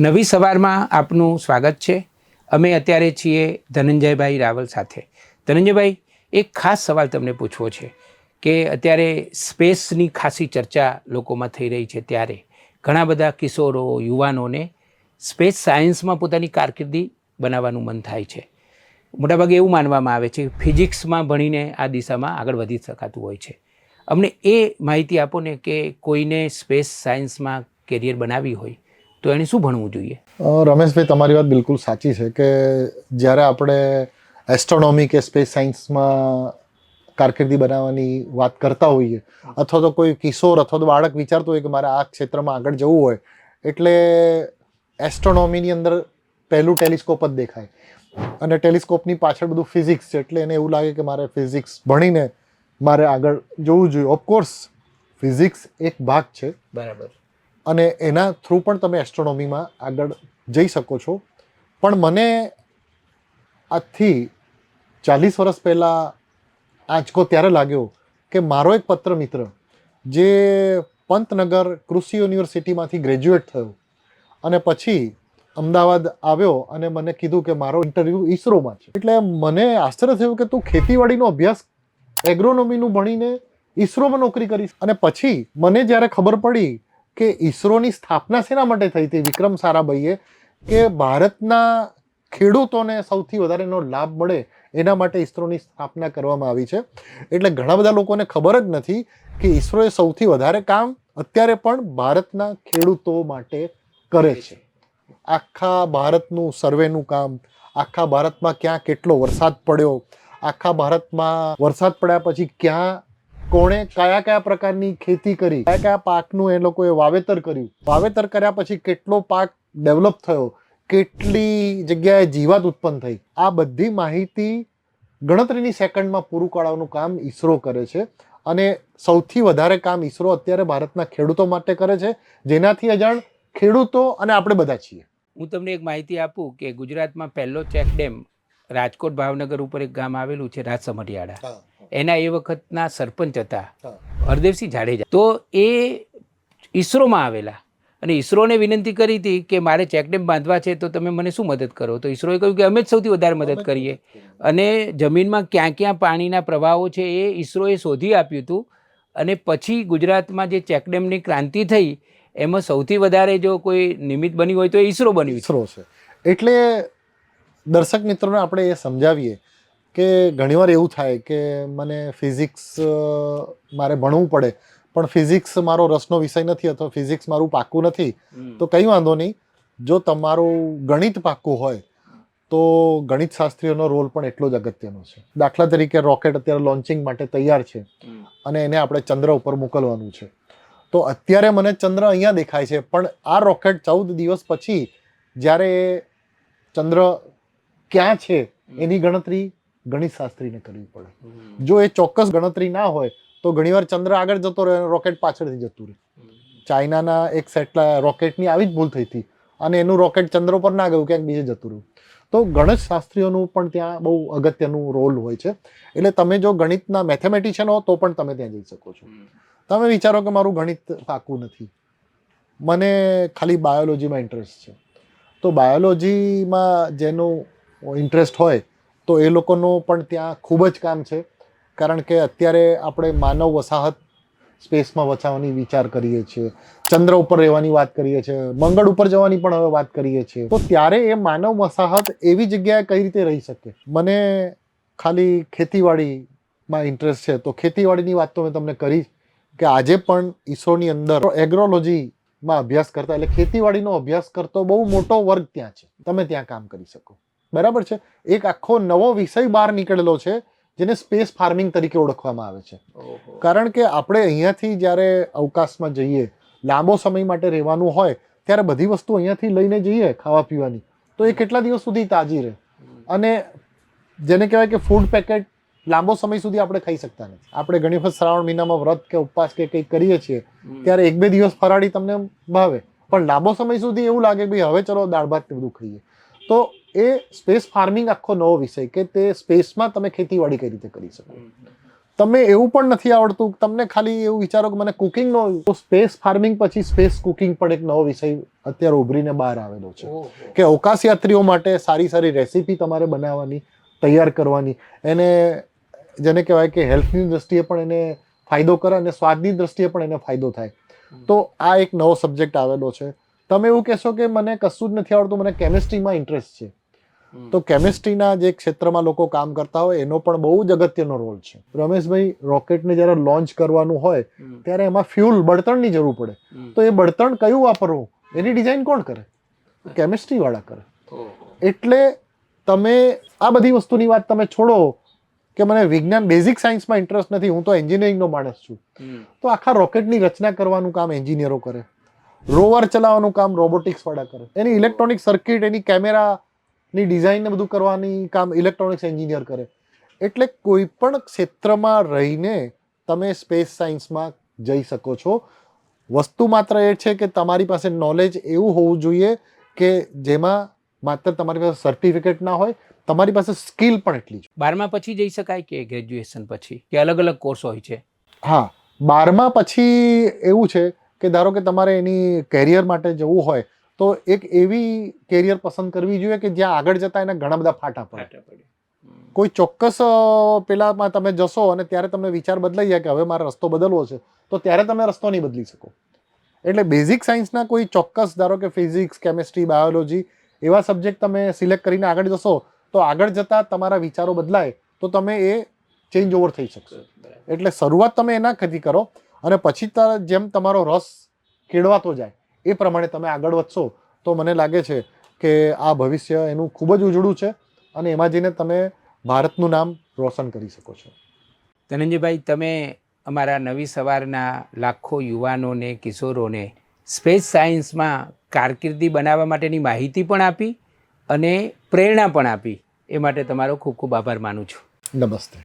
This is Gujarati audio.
નવી સવારમાં આપનું સ્વાગત છે. અમે અત્યારે છીએ ધનંજયભાઈ રાવલ સાથે. ધનંજયભાઈ, એક ખાસ સવાલ તમને પૂછવો છે કે અત્યારે સ્પેસની ખાસી ચર્ચા લોકોમાં થઈ રહી છે ત્યારે. ઘણા બધા કિશોરો, યુવાનોને સ્પેસ સાયન્સમાં પોતાની કારકિર્દી બનાવવાનું મન થાય છે. મોટાભાગે એવું માનવામાં આવે છે ફિઝિક્સમાં ભણીને આ દિશામાં આગળ વધી શકાતું હોય છે. અમને એ માહિતી આપો ને કે કોઈને સ્પેસ સાયન્સમાં કેરિયર બનાવી હોય તો એણે શું ભણવું જોઈએ? રમેશભાઈ તમારી વાત બિલકુલ સાચી છે કે જ્યારે આપણે એસ્ટ્રોનોમી કે સ્પેસ સાયન્સમાં કારકિર્દી બનાવવાની વાત કરતા હોઈએ અથવા તો કોઈ કિશોર અથવા તો બાળક વિચારતો હોય કે મારે આ ક્ષેત્રમાં આગળ જવું હોય એટલે એસ્ટ્રોનોમીની અંદર પહેલું ટેલિસ્કોપ જ દેખાય. અને ટેલિસ્કોપની પાછળ બધું ફિઝિક્સ છે એટલે એને એવું લાગે કે મારે ફિઝિક્સ ભણીને મારે આગળ જવું જોઈએ. ઓફકોર્સ ફિઝિક્સ એક ભાગ છે. બરાબર. અને એના થ્રુ પણ તમે એસ્ટ્રોનોમીમાં આગળ જઈ શકો છો. પણ મને આજથી ચાલીસ વર્ષ પહેલાં આંચકો ત્યારે લાગ્યો કે મારો એક પત્ર મિત્ર, જે પંતનગર કૃષિ યુનિવર્સિટીમાંથી ગ્રેજ્યુએટ થયો અને પછી અમદાવાદ આવ્યો અને મને કીધું કે મારો ઇન્ટરવ્યૂ ઈસરોમાં છે. એટલે મને આશ્ચર્ય થયું કે તું ખેતીવાડીનો અભ્યાસ એગ્રોનોમીનું ભણીને ઈસરોમાં નોકરી કરીશ. અને પછી મને જ્યારે ખબર પડી કે ઈસરોની સ્થાપના શેના માટે થઈ હતી વિક્રમ સારાભાઈએ, કે ભારતના ખેડૂતોને સૌથી વધારે એનો લાભ મળે એના માટે ઈસરોની સ્થાપના કરવામાં આવી છે. એટલે ઘણા બધા લોકોને ખબર જ નથી કે ઈસરોએ સૌથી વધારે કામ અત્યારે પણ ભારતના ખેડૂતો માટે કરે છે. આખા ભારતનું સર્વેનું કામ, આખા ભારતમાં ક્યાં કેટલો વરસાદ પડ્યો, આખા ભારતમાં વરસાદ પડ્યા પછી ક્યાં કોણે કયા કયા પ્રકારની ખેતી કરી, કયા કયા પાકનું એ લોકોએ વાવેતર કર્યું? વાવેતર કર્યા પછી કેટલો પાક ડેવલપ થયો? કેટલી જગ્યાએ જીવાત ઉત્પન્ન થઈ? આ બધી માહિતી ગણતરીની સેકન્ડમાં પૂરું પાડવાનું કામ ઈસરો કરે છે અને સૌથી વધારે કામ ઈસરો અત્યારે ભારતના ખેડૂતો માટે કરે છે. જેનાથી અજાણ ખેડૂતો અને આપણે બધા છીએ. હું તમને એક માહિતી આપું કે ગુજરાતમાં પહેલો ચેક ડેમ રાજકોટ ભાવનગર ઉપર એક ગામ આવેલું છે રાજસમરિયાળા એના એ વખતના સરપંચ હતા. હરદેવસિંહ જાડેજા. તો એ ઈસરોમાં આવેલા. અને ઈસરોને વિનંતી કરી હતી કે મારે ચેકડેમ બાંધવા છે તો તમે મને શું મદદ કરો? તો ઈસરોએ કહ્યું કે અમે જ સૌથી વધારે મદદ કરીએ. અને જમીનમાં ક્યાં ક્યાં પાણીના પ્રવાહો છે એ ઈસરોએ શોધી આપ્યું હતું. અને પછી ગુજરાતમાં જે ચેકડેમની ક્રાંતિ થઈ એમાં સૌથી વધારે જો કોઈ નિમિત્ત બની હોય તો એ ઈસરો બન્યું ઈસરો છે. એટલે દર્શક મિત્રોને આપણે એ સમજાવીએ કે ઘણીવાર એવું થાય કે મને ફિઝિક્સ મારે ભણવું પડે પણ ફિઝિક્સ મારો રસનો વિષય નથી અથવા ફિઝિક્સ મારું પાક્કું નથી તો કંઈ વાંધો નહીં. જો તમારું ગણિત પાક્કું હોય તો ગણિત શાસ્ત્રીઓનો રોલ પણ એટલો જ અગત્યનો છે. દાખલા તરીકે રોકેટ અત્યારે લોન્ચિંગ માટે તૈયાર છે અને એને આપણે ચંદ્ર ઉપર મોકલવાનું છે. તો અત્યારે મને ચંદ્ર અહીંયા દેખાય છે પણ આ રોકેટ ચૌદ દિવસ પછી જ્યારે ચંદ્ર ક્યાં છે એની ગણતરી ગણિત શાસ્ત્રીને કરવી પડે. જો એ ચોક્કસ ગણતરી ના હોય, તો ઘણીવાર ચંદ્ર આગળ જતો રહે રોકેટ પાછળથી જતું રહે. ચાઇનાના એક સેટલા રોકેટની આવી જ ભૂલ થઈ હતી અને એનું રોકેટ ચંદ્ર પર ના ગયું, ક્યાંક બીજે જતું રહ્યું. તો ગણિત શાસ્ત્રીઓનું પણ ત્યાં બહુ અગત્યનું રોલ હોય છે. એટલે તમે જો ગણિતના મેથેમેટિશિયન હો, તો પણ તમે ત્યાં જઈ શકો છો. તમે વિચારો કે મારું ગણિત પાકું નથી. મને ખાલી બાયોલોજીમાં ઇન્ટરેસ્ટ છે. તો બાયોલોજીમાં જેનું ઇન્ટરેસ્ટ હોય, તો એ લોકોનું પણ ત્યાં ખૂબ જ કામ છે. કારણ કે અત્યારે આપણે માનવ વસાહત સ્પેસમાં વસાવવાની વિચાર કરીએ છીએ. ચંદ્ર ઉપર રહેવાની વાત કરીએ છીએ. મંગળ ઉપર જવાની પણ હવે વાત કરીએ છીએ. તો ત્યારે એ માનવ વસાહત એવી જગ્યાએ કઈ રીતે રહી શકે? મને ખાલી ખેતીવાડીમાં ઇન્ટરેસ્ટ છે. તો ખેતીવાડીની વાત તો મેં તમને કરી કે આજે પણ ઈસરોની અંદર એગ્રોલોજીમાં અભ્યાસ કરતા, એટલે ખેતીવાડીનો અભ્યાસ કરતો બહુ મોટો વર્ગ ત્યાં છે. તમે ત્યાં કામ કરી શકો. બરાબર છે? એક આખો નવો વિષય બહાર નીકળેલો છે જેને સ્પેસ ફાર્મિંગ તરીકે ઓળખવામાં આવે છે. કારણ કે આપણે અહીંયાથી જ્યારે અવકાશમાં જઈએ લાંબો સમય માટે રહેવાનું હોય ત્યારે બધી વસ્તુ અહીંયાથી લઈને જઈએ ખાવા પીવાની. તો એ કેટલા દિવસ સુધી તાજી રહે? અને જેને કહેવાય કે ફૂડ પેકેટ લાંબો સમય સુધી આપણે ખાઈ શકતા નથી. આપણે ઘણી વખત શ્રાવણ મહિનામાં વ્રત કે ઉપવાસ કે કંઈક કરીએ છીએ ત્યારે એક બે દિવસ ફરાળી તમને ભાવે. પણ લાંબો સમય સુધી એવું લાગે કે ભાઈ હવે ચલો દાળ ભાત બધું ખાઈએ. તો એ સ્પેસ ફાર્મિંગ આખો નવો વિષય કે તે સ્પેસમાં તમે ખેતીવાડી કઈ રીતે કરી શકો. તમે એવું પણ નથી આવડતું તમને ખાલી એવું વિચારો કે મને કુકિંગનો સ્પેસ ફાર્મિંગ પછી સ્પેસ કુકિંગ પણ એક નવો વિષય અત્યારે ઉભરીને બહાર આવેલો છે. કે અવકાશ યાત્રીઓ માટે સારી સારી રેસીપી તમારે બનાવવાની તૈયાર કરવાની. એને જેને કહેવાય કે હેલ્થની દ્રષ્ટિએ પણ એને ફાયદો કરે અને સ્વાદની દ્રષ્ટિએ પણ એને ફાયદો થાય. તો આ એક નવો સબ્જેક્ટ આવેલો છે. તમે એવું કહેશો કે મને કશું જ નથી આવડતું મને કેમિસ્ટ્રીમાં ઇન્ટરેસ્ટ છે. તો કેમિસ્ટ્રીના જે ક્ષેત્રમાં લોકો કામ કરતા હોય એનો પણ બહુ જ અગત્યનો રોલ છે. રમેશભાઈ રોકેટને જ્યારે લોન્ચ કરવાનું હોય ત્યારે એમાં ફ્યુલ બળતણની જરૂર પડે. તો એ બળતણ કયું વાપરવું? એની ડિઝાઇન કોણ કરે? કેમિસ્ટ્રી વાળા કરે એટલે તમે આ બધી વસ્તુની વાત તમે છોડો કે મને વિજ્ઞાન બેઝિક સાયન્સમાં ઇન્ટરેસ્ટ નથી હું તો એન્જિનિયરિંગનો માણસ છું. તો આખા રોકેટની રચના કરવાનું કામ એન્જિનિયરો કરે. રોવર ચલાવવાનું કામ રોબોટિક્સ વાળા કરે. એની ઇલેક્ટ્રોનિક સર્કિટ એની કેમેરાની ડિઝાઇન ને બધું કરવાની કામ ઇલેક્ટ્રોનિક્સ એન્જિનિયર કરે. એટલે કોઈ પણ ક્ષેત્રમાં રહીને તમે સ્પેસ સાયન્સમાં જઈ શકો છો. વસ્તુ માત્ર એ છે કે તમારી પાસે નોલેજ એવું હોવું જોઈએ કે જેમાં માત્ર તમારી પાસે સર્ટિફિકેટ ના હોય તમારી પાસે સ્કિલ પણ એટલી જ બારમા પછી જઈ શકાય કે ગ્રેજ્યુએશન પછી? કે અલગ અલગ કોર્સ હોય છે? હા બારમા પછી એવું છે કે ધારો કે તમારે એની કેરિયર માટે જવું હોય તો એક એવી કેરિયર પસંદ કરવી જોઈએ કે જ્યાં આગળ જતા એને ઘણા બધા ફાટા પડે. કોઈ ચોક્કસ પેલામાં તમે જશો અને ત્યારે તમને વિચાર બદલાઈ જાય કે હવે મારે રસ્તો બદલવો છે તો ત્યારે તમે રસ્તો નહીં બદલી શકો. એટલે બેઝિક સાયન્સના કોઈ ચોક્કસ ધારો કે ફિઝિક્સ કેમેસ્ટ્રી બાયોલોજી એવા સબ્જેક્ટ તમે સિલેક્ટ કરીને આગળ જશો તો આગળ જતાં તમારા વિચારો બદલાય તો તમે એ ચેન્જ ઓવર થઈ શકશો. એટલે શરૂઆત તમે એના ખથી કરો અને પછી જેમ તમારો રસ કેળવાતો જાય એ પ્રમાણે તમે આગળ વધશો તો મને લાગે છે કે આ ભવિષ્ય એનું ખૂબ જ ઉજળું છે અને એમાં જઈને તમે ભારતનું નામ રોશન કરી શકો છો. ધનંજયભાઈ તમે અમારા નવી સવારના લાખો યુવાનોને કિશોરોને સ્પેસ સાયન્સમાં કારકિર્દી બનાવવા માટેની માહિતી પણ આપી અને પ્રેરણા પણ આપી. એ માટે તમારો ખૂબ ખૂબ આભાર માનું છું. નમસ્તે.